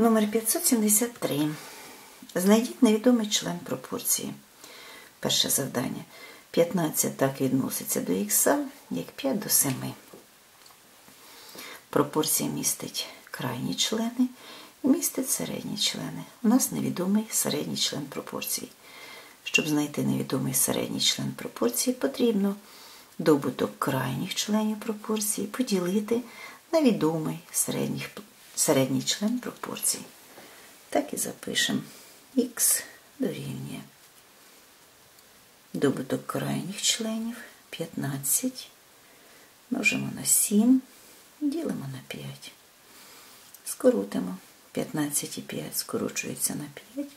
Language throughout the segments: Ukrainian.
Номер 573. Знайдіть невідомий член пропорції. Перше завдання. 15 так відноситься до х, як 5 до 7. Пропорція містить крайні члени і містить середні члени. У нас невідомий середній член пропорції. Щоб знайти невідомий середній член пропорції, потрібно добуток крайніх членів пропорції поділити на відомий середніх, середній член пропорції. Так і запишемо х дорівнює. Добуток крайніх членів 15. Множимо на 7, ділимо на 5. Скорутимо. 15 і 5 скорочується на 5.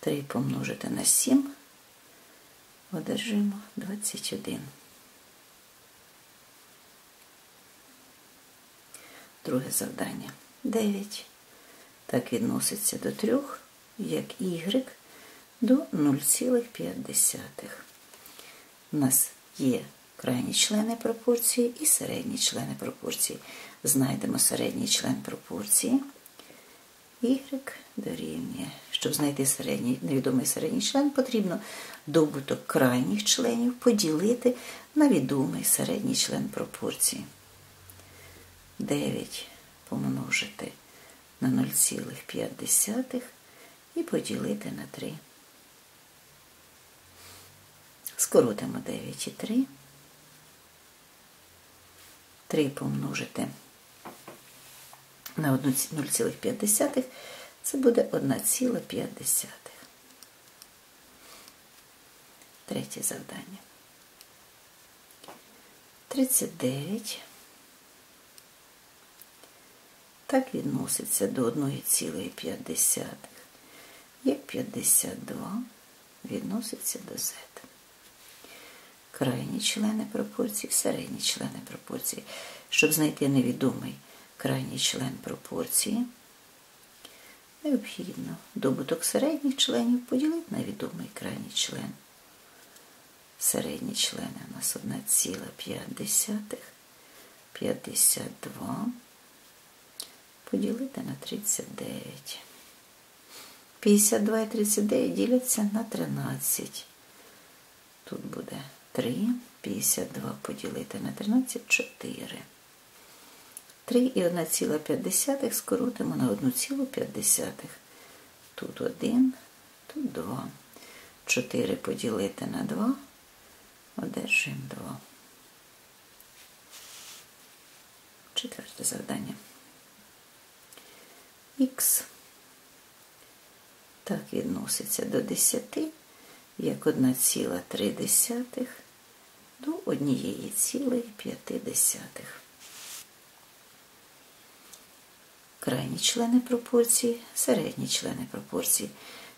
3 помножити на 7. Одержимо 21. Друге завдання. 9. Так відноситься до 3, як y до 0,5. У нас є крайні члени пропорції і середні члени пропорції. Знайдемо середній член пропорції. Y дорівнює. Щоб знайти середній, невідомий середній член, потрібно добуток крайніх членів поділити на відомий середній член пропорції. 9 помножити на 0,5 і поділити на 3. Скоротимо 9 і 3. 3 помножити на 0,5, це буде 1,5. Третє завдання. 39. Так відноситься до 1,5, як 52 відноситься до z. Крайні члени пропорції, середні члени пропорції. Щоб знайти невідомий крайній член пропорції, необхідно добуток середніх членів поділити на відомий крайній член. Середні члени у нас 1,5, 52 поділити на 39. 52 і 39 діляться на 13. Тут буде 3, 52 поділити на 13 4. 3 і 1,5 скоротимо на 1,5. Тут 1, тут 2. 4 поділити на 2, одержуємо 2. Четверте завдання. Х так відноситься до 10, як 1,3 до 1,5. Крайні члени пропорції, середні члени пропорції.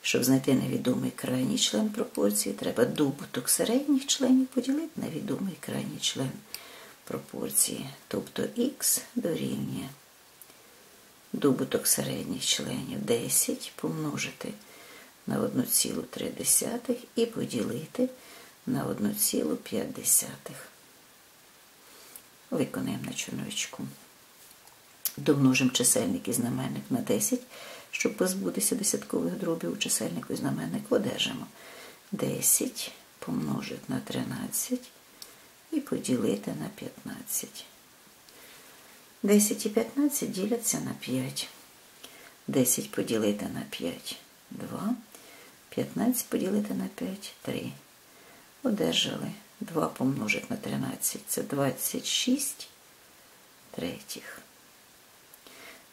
Щоб знайти невідомий крайній член пропорції, треба добуток середніх членів поділити на відомий крайній член пропорції. Тобто х дорівнює добуток середніх членів 10 помножити на 1,3 і поділити на 1,5. Виконаємо на чорновичку. Домножимо чисельник і знаменник на 10, щоб позбутися десяткових дробів у чисельнику і знаменник одержимо 10 помножити на 13 і поділити на 15. 10 і 15 діляться на 5. 10 поділити на 5 2. 15 поділити на 5 3. Одержали 2 помножити на 13. Це 26 третіх.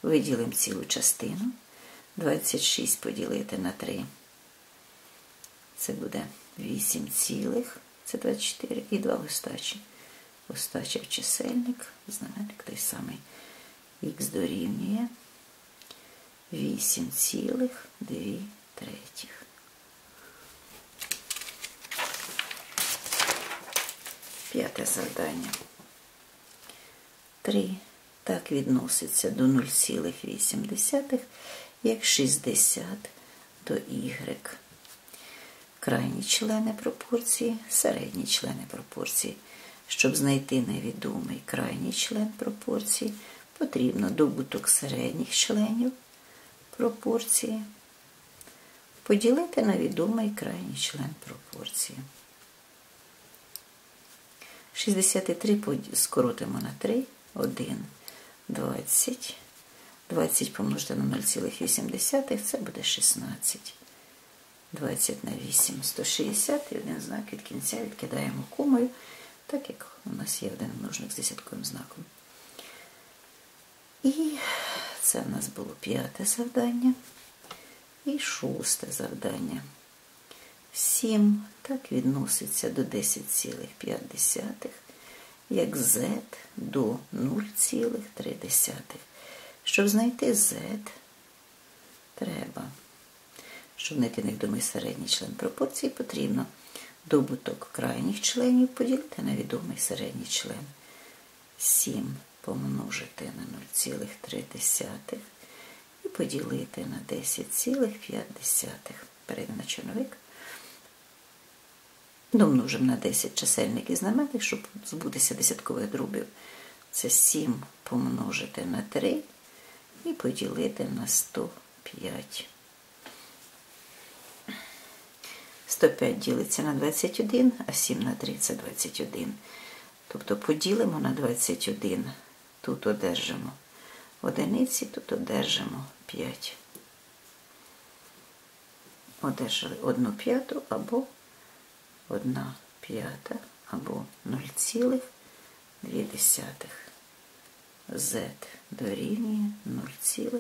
Виділимо цілу частину. 26 поділити на 3. Це буде 8 цілих. Це 24 і 2 остачі. Остача чисельник, знаменник той самий. Х дорівнює 8,2 третіх. П'яте завдання. 3 так відноситься до 0,8, як 60 до y. Крайні члени пропорції, середні члени пропорції. Щоб знайти невідомий крайній член пропорції, потрібно добуток середніх членів пропорції поділити на відомий крайній член пропорції. 63 скоротимо на 3, 1, 20. 20 помножити на 0,8, це буде 16. 20 на 8 160 і один знак від кінця відкидаємо комою, так як у нас є один множник з десятковим знаком. І це в нас було п'яте завдання. І шосте завдання. 7 так відноситься до 10,5, як z до 0,3. Щоб знайти z, треба, щоб знайти невідомий середній член пропорції, потрібно добуток крайніх членів поділити на відомий середній член. 7 помножити на 0,3 і поділити на 10,5. Перейдемо на чорновик. Домножимо на 10 чисельник і щоб збутися десяткових дробів. Це 7 помножити на 3 і поділити на 105. 105 ділиться на 21, а 7 на 3 це 21. Тобто поділимо на 21. Тут одержимо одиниці, тут одержимо 5. Одержали 1 п'яту або 1 п'ята або 0,2. Z дорівнює 0,2.